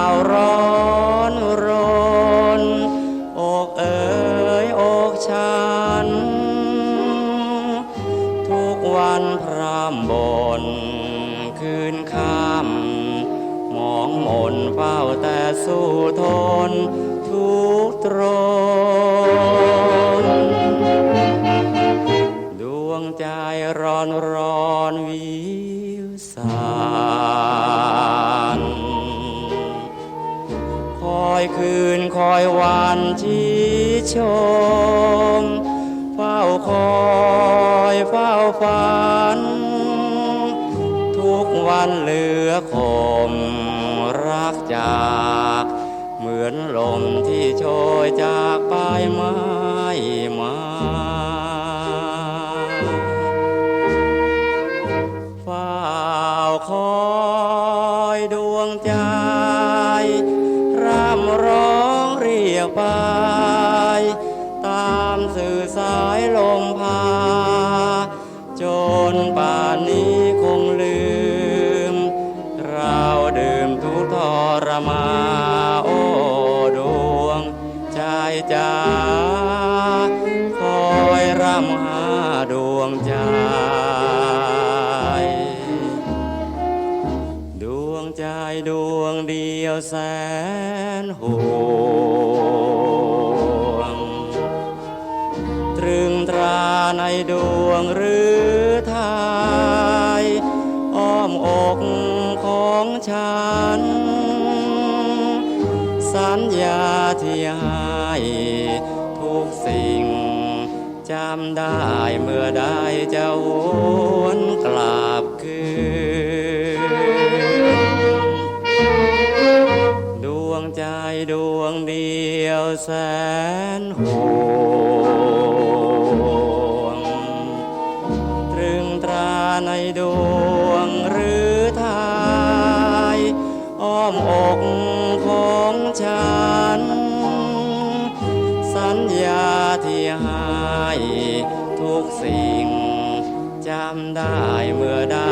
าวร้อนรนอกเอ๋ยอกฉัน ทุกวันพรามบน คืนค่ำมองมนเฝ้าแต่สู้ทน ทุกตรน ดวงใจร้อนร้อนวิวสา อยคืนคอยวันชี้ชม เฝ้าคอยเฝ้าฝัน ทุกวันเหลือคมรักจาก เหมือนลมที่โชยจากปลายไม้มาเฝ้าคอยดวงใจ ร่ำร้องเรียกไป ตามสื่อสายลมพา จนป่านนี้คงลืม เราดื่มทุกทรมาโอ้ดวงใจจ้าคอยร่ำหาดวงใจ ใจดวงเดียวแสนห่วง ตรึงตราในดวงหรือไทยอ้อมอกของฉัน สัญญาที่ให้ทุกสิ่งจำได้เมื่อได้จะวนกลับคืน นห่วง ตรึงตราในดวงหรือไทยอ้อมอกของฉัน สัญญาที่ให้ทุกสิ่งจำได้เมื่อได้